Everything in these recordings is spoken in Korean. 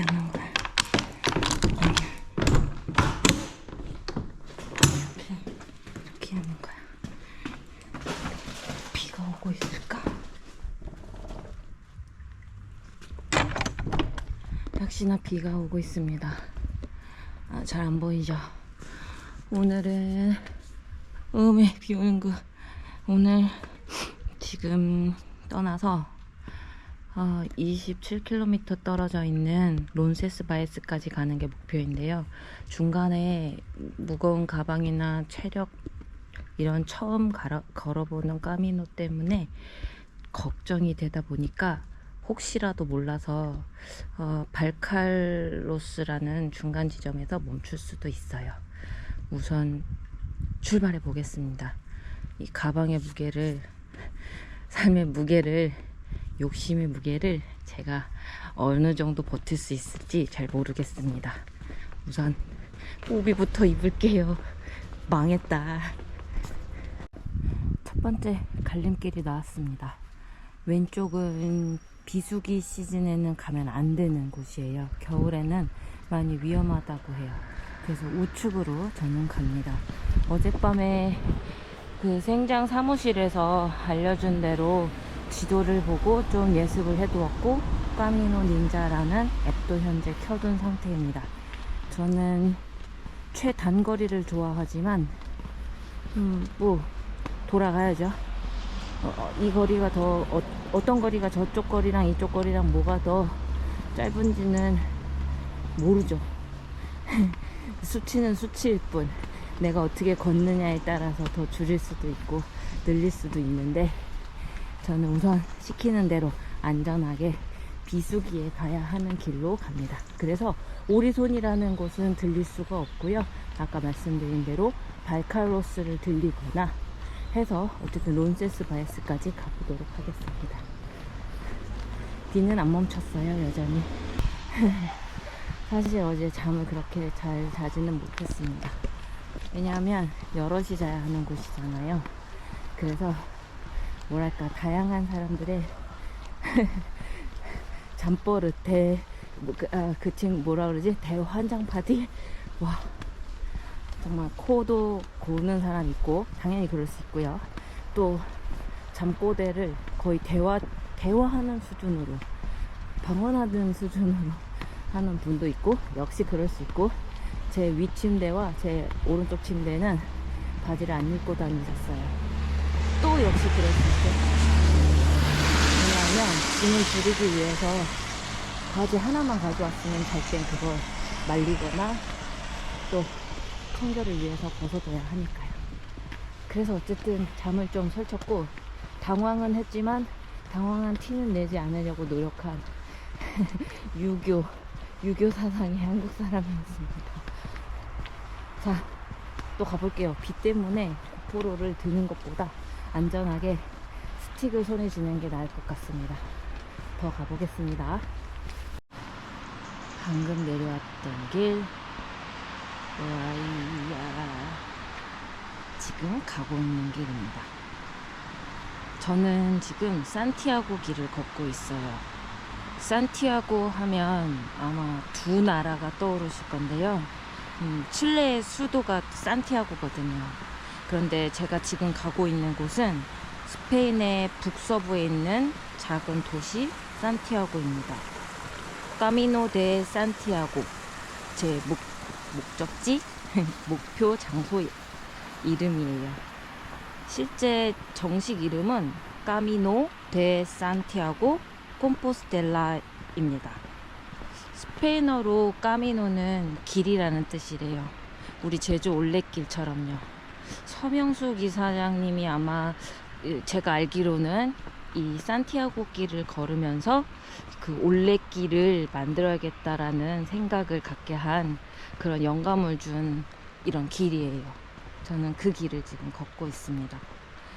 하는 거야? 이렇게 하는 거야. 비가 오고 있을까? 역시나 비가 오고 있습니다. 아, 잘 안 보이죠? 오늘은 음에 비 오는 거 오늘 지금 떠나서 어, 27km 떨어져 있는 론세스 바이스까지 가는 게 목표인데요. 중간에 무거운 가방이나 체력 이런 처음 가러, 걸어보는 까미노 때문에 걱정이 되다 보니까 혹시라도 몰라서 어, 발칼로스라는 중간 지점에서 멈출 수도 있어요. 우선 출발해 보겠습니다. 이 가방의 무게를 삶의 무게를 욕심의 무게를 제가 어느 정도 버틸 수 있을지 잘 모르겠습니다. 우선 오비부터 입을게요. 망했다. 첫 번째 갈림길이 나왔습니다. 왼쪽은 비수기 시즌에는 가면 안 되는 곳이에요. 겨울에는 많이 위험하다고 해요. 그래서 우측으로 저는 갑니다. 어젯밤에 그 생장 사무실에서 알려준 대로 지도를 보고 좀 예습을 해두었고 까미노 닌자라는 앱도 현재 켜둔 상태입니다. 저는 최단거리를 좋아하지만 음, 뭐 돌아가야죠. 어, 어, 이 거리가 더 어, 떤 거리가 저쪽 거리랑 이쪽 거리랑 뭐가 더 짧은지는 모르죠. 수치는 수치일 뿐 내가 어떻게 걷느냐에 따라서 더 줄일 수도 있고 늘릴 수도 있는데 저는 우선 시키는 대로 안전하게 비수기에 가야 하는 길로 갑니다. 그래서 오리손이라는 곳은 들릴 수가 없고요. 아까 말씀드린 대로 발칼로스를 들리거나 해서 어쨌든 론세스 바이스까지 가보도록 하겠습니다. 비는 안 멈췄어요, 여전히. 사실 어제 잠을 그렇게 잘 자지는 못했습니다. 왜냐하면 여럿이 자야 하는 곳이잖아요. 그래서 뭐랄까 다양한 사람들의 잠버릇 대 뭐, 그, 아, 그 친구 뭐라 그러지 대환장 파티 와 정말 코도 고는 사람 있고 당연히 그럴 수 있고요. 또 잠꼬대를 거의 대화 대화하는 수준으로 방언하는 수준으로 하는 분도 있고 역시 그럴 수 있고 제 윗침대와 제 오른쪽 침대는 바지를 안 입고 다니셨어요. 또 역시 수 있고 왜냐하면 짐을 줄이기 위해서 바지 하나만 가져왔으면 잘 땐 그걸 말리거나 또 청결을 위해서 벗어둬야 하니까요. 그래서 어쨌든 잠을 좀 설쳤고 당황은 했지만 당황한 티는 내지 않으려고 노력한 유교 유교 사상의 한국 사람이었습니다. 자, 또 가볼게요. 비 때문에 고프로를 드는 것보다 안전하게 스틱을 손에 쥐는 게 나을 것 같습니다. 더 가보겠습니다. 방금 내려왔던 길, 와이야. 지금 가고 있는 길입니다. 저는 지금 산티아고 길을 걷고 있어요. 산티아고 하면 아마 두 나라가 떠오르실 건데요. 음, 칠레의 수도가 산티아고거든요. 그런데 제가 지금 가고 있는 곳은 스페인의 북서부에 있는 작은 도시 산티아고입니다. 까미노 데 산티아고 제 목, 목적지 목표 장소 이름이에요. 실제 정식 이름은 까미노 데 산티아고 콤포스텔라입니다. 스페인어로 까미노는 길이라는 뜻이래요. 우리 제주 올레길처럼요. 서명수 기사장님이 아마 제가 알기로는 이 산티아고 길을 걸으면서 그 올레길을 만들어야겠다라는 생각을 갖게 한 그런 영감을 준 이런 길이에요. 저는 그 길을 지금 걷고 있습니다.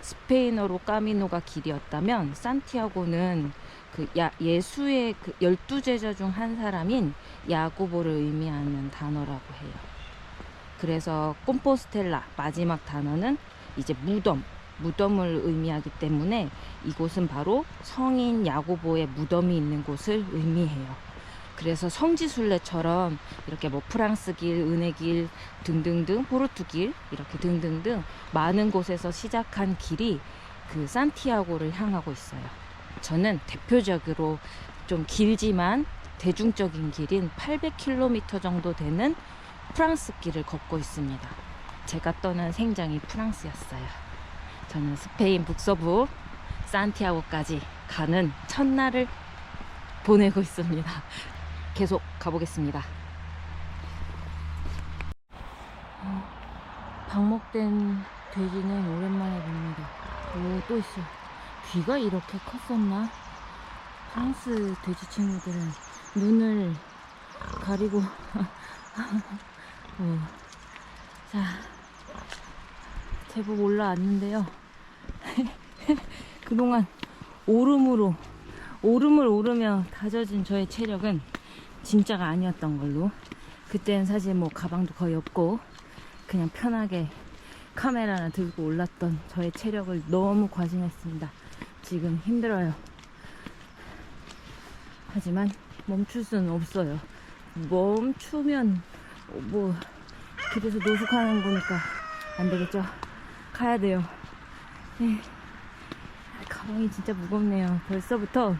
스페인어로 까미노가 길이었다면 산티아고는 그 야, 예수의 그 열두 제자 중 한 사람인 야고보를 의미하는 단어라고 해요. 그래서 꼼포스텔라 마지막 단어는 이제 무덤, 무덤을 의미하기 때문에 이곳은 바로 성인 야고보의 무덤이 있는 곳을 의미해요. 그래서 성지순례처럼 이렇게 뭐 프랑스길, 은혜길 등등등, 포르투길 이렇게 등등등 많은 곳에서 시작한 길이 그 산티아고를 향하고 있어요. 저는 대표적으로 좀 길지만 대중적인 길인 800km 정도 되는 프랑스 길을 걷고 있습니다. 제가 떠난 생장이 프랑스였어요. 저는 스페인 북서부 산티아고까지 가는 첫날을 보내고 있습니다. 계속 가보겠습니다. 어, 방목된 돼지는 오랜만에 봅니다. 오, 또 있어. 귀가 이렇게 컸었나? 프랑스 돼지 친구들은 눈을 가리고. 어. 자, 제법 올라왔는데요. 그동안 오름으로, 오름을 오르며 다져진 저의 체력은 진짜가 아니었던 걸로. 그때는 사실 뭐 가방도 거의 없고, 그냥 편하게 카메라나 들고 올랐던 저의 체력을 너무 과신했습니다. 지금 힘들어요. 하지만 멈출 수는 없어요. 멈추면 뭐 길에서 노숙하는 거니까 안 되겠죠. 가야 돼요. 예. 가방이 진짜 무겁네요. 벌써부터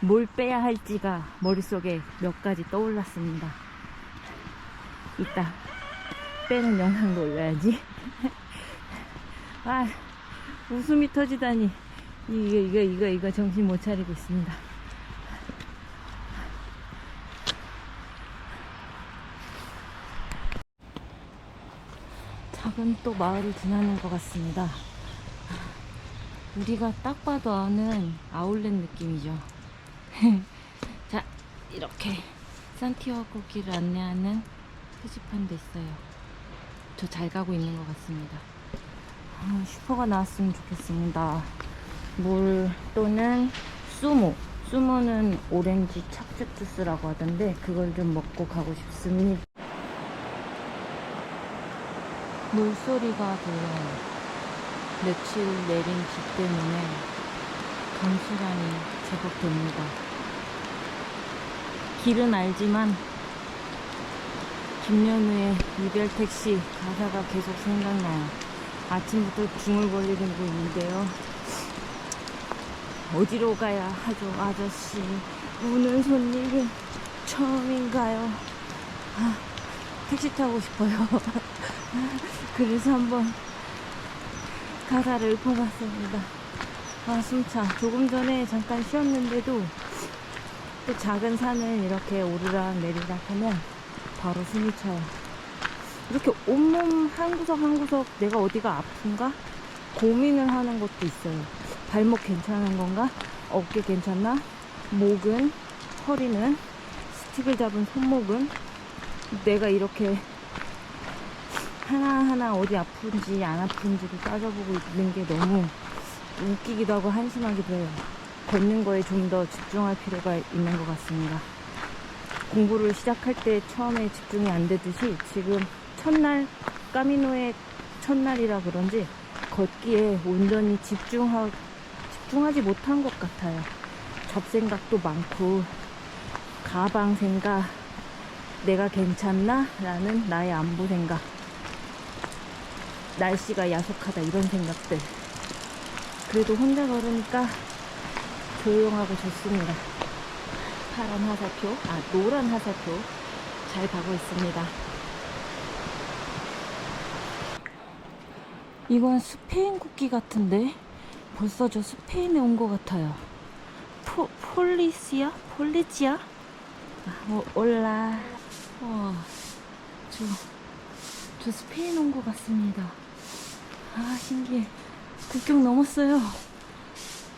뭘 빼야 할지가 머릿속에 몇 가지 떠올랐습니다. 이따 빼는 영상도 올려야지. 아, 웃음이 터지다니. 이거, 이거, 이거, 이거 정신 못 차리고 있습니다. 작은 또 마을을 지나는 것 같습니다. 우리가 딱 봐도 아는 아울렛 느낌이죠. 자, 이렇게 산티아고 길을 안내하는 표지판 도 있어요. 저 잘 가고 있는 것 같습니다. 아, 슈퍼가 나왔으면 좋겠습니다. 물 또는 수모. 수모는 오렌지 척즙 주스라고 하던데 그걸 좀 먹고 가고 싶습니다. 물소리가 들려요. 며칠 내린 비 때문에 강수량이 제법 됩니다. 길은 알지만 김연우의 이별 택시 가사가 계속 생각나요. 아침부터 중얼거리고 있는데요. 어디로 가야 하죠, 아저씨? 우는 손님은 처음인가요? 아, 택시 타고 싶어요. 그래서 한번 가사를 읊어봤습니다. 아, 숨차. 조금 전에 잠깐 쉬었는데도 또 작은 산을 이렇게 오르락 내리락 하면 바로 숨이 차요. 이렇게 온몸 한 구석 한 구석 내가 어디가 아픈가? 고민을 하는 것도 있어요. 발목 괜찮은 건가? 어깨 괜찮나? 목은? 허리는? 스틱을 잡은 손목은? 내가 이렇게 하나하나 어디 아픈지 안 아픈지를 따져보고 있는 게 너무 웃기기도 하고 한심하기도 해요. 걷는 거에 좀 더 집중할 필요가 있는 것 같습니다. 공부를 시작할 때 처음에 집중이 안 되듯이 지금 첫날 까미노의 첫날이라 그런지 걷기에 온전히 집중하, 집중하지 못한 것 같아요. 잡생각도 많고 가방 생각 내가 괜찮나? 라는 나의 안보 생각 날씨가 야속하다 이런 생각들 그래도 혼자 걸으니까 조용하고 좋습니다 파란 화살표 아 노란 화살표 잘 가고 있습니다 이건 스페인 국기 같은데 벌써 저 스페인에 온 것 같아요 포, 폴리시아? 폴리지아? 아, 어, 올라 와, 저, 저 스페인 온 것 같습니다. 아 신기해. 국경 넘었어요.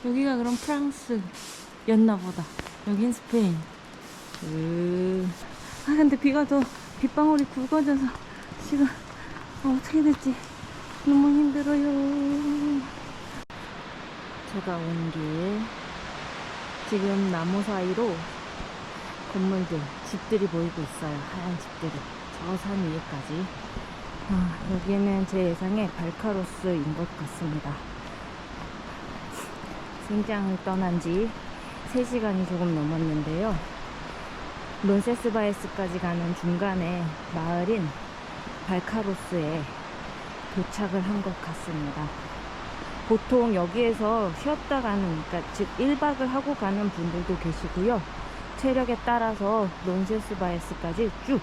여기가 그럼 프랑스였나 보다. 여긴 스페인. 으... 아 근데 비가 더 빗방울이 굵어져서 지금 어, 어떻게 될지 너무 힘들어요. 제가 온 길 지금 나무 사이로 건물들 집들이 보이고 있어요 하얀 집들이 저 산 위에까지 아, 여기는 제 예상에 발카로스인 것 같습니다. 생장을 떠난 지 3시간이 조금 넘었는데요. 론세스바에스까지 가는 중간에 마을인 발카로스에 도착을 한 것 같습니다. 보통 여기에서 쉬었다 가는, 그러니까 즉 1박을 하고 가는 분들도 계시고요. 체력에 따라서 론세스바에스까지 쭉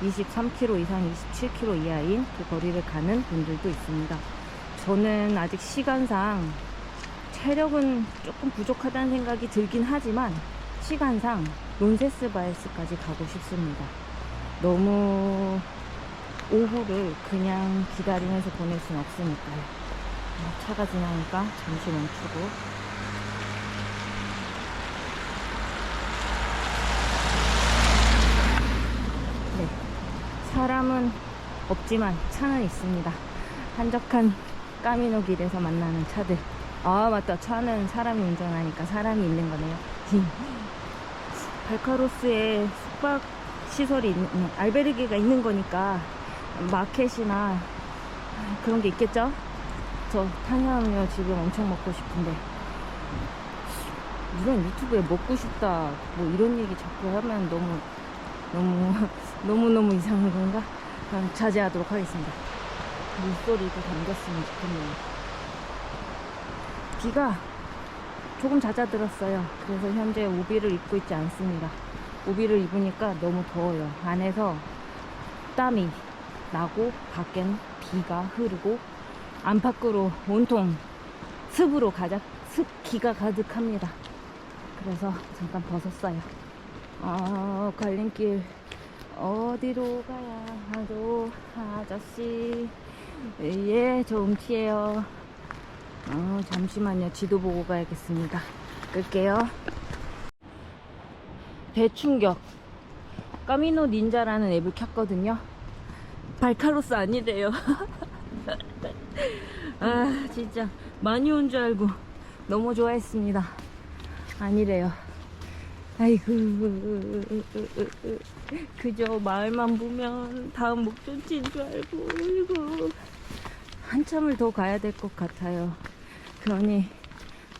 23km 이상 27km 이하인 그 거리를 가는 분들도 있습니다. 저는 아직 시간상 체력은 조금 부족하다는 생각이 들긴 하지만 시간상 론세스바에스까지 가고 싶습니다. 너무 오후를 그냥 기다리면서 보낼 순 없으니까요. 어, 차가 지나니까 잠시 멈추고 사람은 없지만 차는 있습니다. 한적한 까미노 길에서 만나는 차들. 아, 맞다. 차는 사람이 운전하니까 사람이 있는 거네요. 발카로스에 숙박 시설이 있는, 음, 알베르게가 있는 거니까 마켓이나 그런 게 있겠죠? 저 탄산음료 지금 엄청 먹고 싶은데 이런 유튜브에 먹고 싶다 뭐 이런 얘기 자꾸 하면 너무 너무 너무 너무 이상한 건가? 자제하도록 하겠습니다. 물소리도 담겼으면 좋겠네요. 비가 조금 잦아들었어요. 그래서 현재 우비를 입고 있지 않습니다. 우비를 입으니까 너무 더워요. 안에서 땀이 나고 밖엔 비가 흐르고 안팎으로 온통 습으로 가득 습기가 가득합니다. 그래서 잠깐 벗었어요. 아 갈림길 어디로 가야 하죠? 아저씨. 예저 음치예요. 어, 잠시만요. 지도 보고 가야겠습니다. 끌게요. 대충격. 까미노 닌자라는 앱을 켰거든요. 발카로스 아니래요. 아 진짜 많이 온 줄 알고 너무 좋아했습니다. 아니래요 아이고. 그저 마을만 보면 다음 목적지인 줄 알고 아이고. 한참을 더 가야 될 것 같아요. 그러니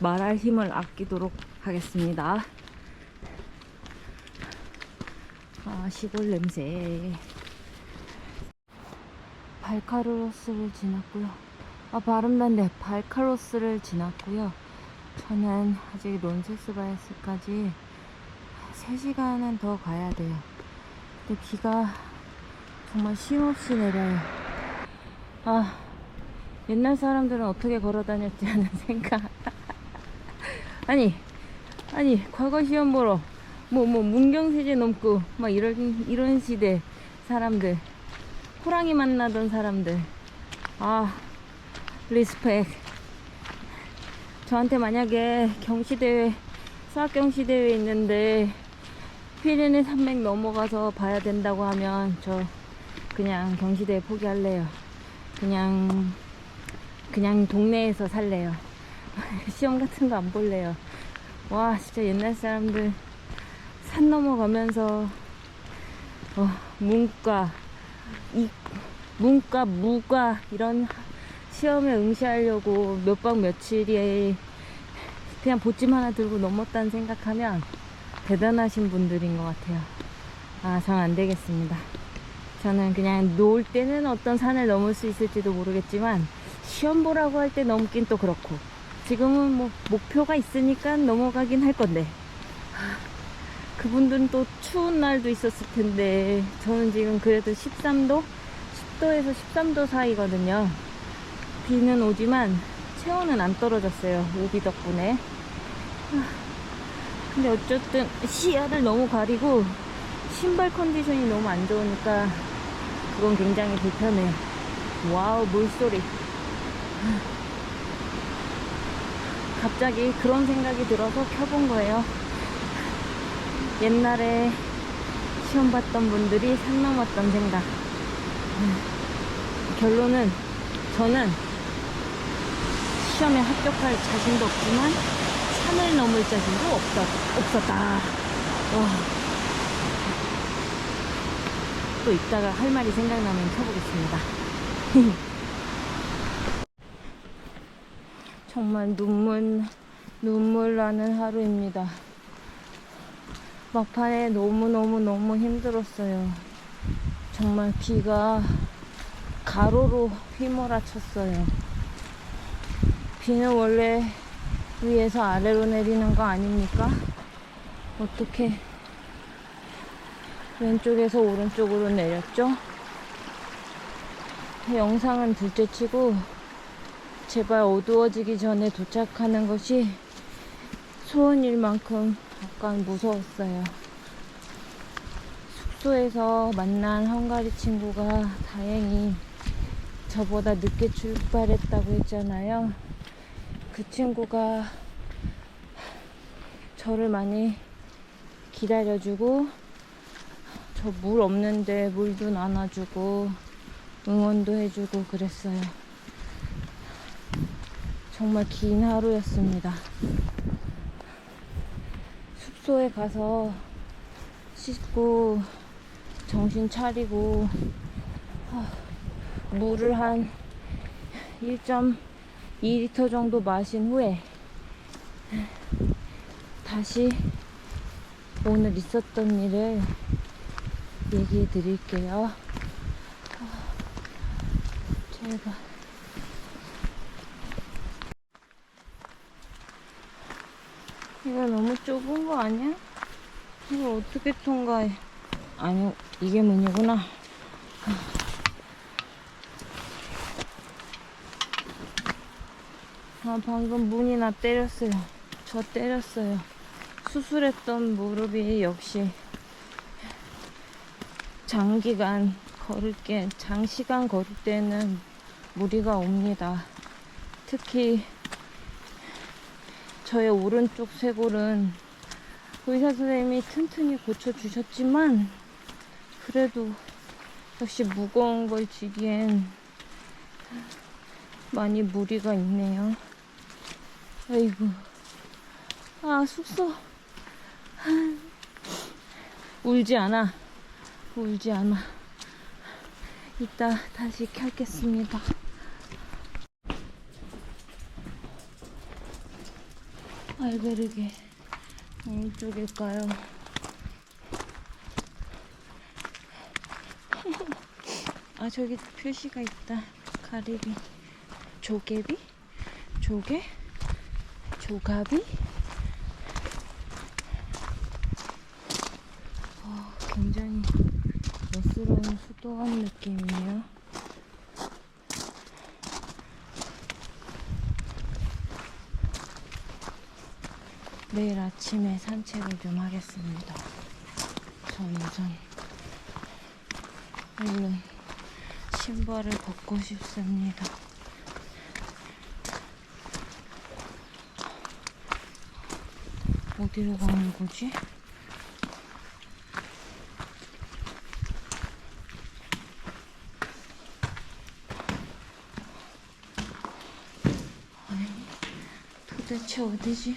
말할 힘을 아끼도록 하겠습니다. 아 시골 냄새. 발카로스를 지났고요. 아 발음난데 발카로스를 지났고요. 저는 아직 론세스바이스까지 3시간은 더 가야 돼요. 근데 비가 정말 쉼없이 내려요. 아, 옛날 사람들은 어떻게 걸어 다녔지 하는 생각. 아니, 아니, 과거 시험 보러, 뭐, 뭐, 문경세제 넘고, 막 이런, 이런 시대 사람들. 호랑이 만나던 사람들. 아, 리스펙. 저한테 만약에 경시대회, 수학경시대회 있는데, 피레네 산맥 넘어가서 봐야 된다고 하면 저 그냥 경시대 포기할래요. 그냥 그냥 동네에서 살래요. 시험 같은 거 안 볼래요. 와 진짜 옛날 사람들 산 넘어가면서 어, 문과 이 문과 무과 이런 시험에 응시하려고 몇 박 며칠이 그냥 보찜 하나 들고 넘었다는 생각하면 대단하신 분들인 것 같아요. 아, 전 안 되겠습니다. 저는 그냥 놀 때는 어떤 산을 넘을 수 있을지도 모르겠지만, 시험 보라고 할 때 넘긴 또 그렇고, 지금은 뭐, 목표가 있으니까 넘어가긴 할 건데, 그분들은 또 추운 날도 있었을 텐데, 저는 지금 그래도 13도? 10도에서 13도 사이거든요. 비는 오지만, 체온은 안 떨어졌어요. 우비 덕분에. 근데 어쨌든 시야를 너무 가리고 신발 컨디션이 너무 안 좋으니까 그건 굉장히 불편해요. 와우 물소리. 갑자기 그런 생각이 들어서 켜본 거예요. 옛날에 시험 봤던 분들이 산 넘었던 생각. 결론은 저는 시험에 합격할 자신도 없지만 산을 넘을 자신도 없었, 없었다. 와. 또 이따가 할 말이 생각나면 켜보겠습니다. 정말 눈물, 눈물 나는 하루입니다. 막판에 너무너무너무 힘들었어요. 정말 비가 가로로 휘몰아쳤어요. 비는 원래 위에서 아래로 내리는 거 아닙니까? 어떻게 왼쪽에서 오른쪽으로 내렸죠? 영상은 둘째 치고 제발 어두워지기 전에 도착하는 것이 소원일 만큼 약간 무서웠어요. 숙소에서 만난 헝가리 친구가 다행히 저보다 늦게 출발했다고 했잖아요. 그 친구가 저를 많이 기다려주고 저 물 없는데 물도 나눠주고 응원도 해주고 그랬어요. 정말 긴 하루였습니다. 숙소에 가서 씻고 정신 차리고 하, 물을 한 1.2리터 정도 마신 후에 다시 오늘 있었던 일을 얘기해 드릴게요. 아, 제발. 이거 너무 좁은 거 아니야? 이걸 어떻게 통과해? 아니, 이게 문이구나. 아, 방금 문이나 때렸어요. 저 때렸어요. 수술했던 무릎이 역시 장기간 걸을 게, 장시간 걸을 때는 무리가 옵니다. 특히 저의 오른쪽 쇄골은 의사 선생님이 튼튼히 고쳐주셨지만 그래도 역시 무거운 걸 쥐기엔 많이 무리가 있네요. 아이고. 아, 숙소. 울지 않아. 울지 않아. 이따 다시 켜겠습니다. 알베르게 어느 쪽일까요? 아 저기 표시가 있다. 가리비, 조개비, 조개, 조가비. 어, 굉장히 멋스러운 수도원 느낌이에요. 내일 아침에 산책을 좀 하겠습니다. 전 우선 얼른 신발을 벗고 싶습니다. 어디로 가는 거지? 아니, 도대체 어디지?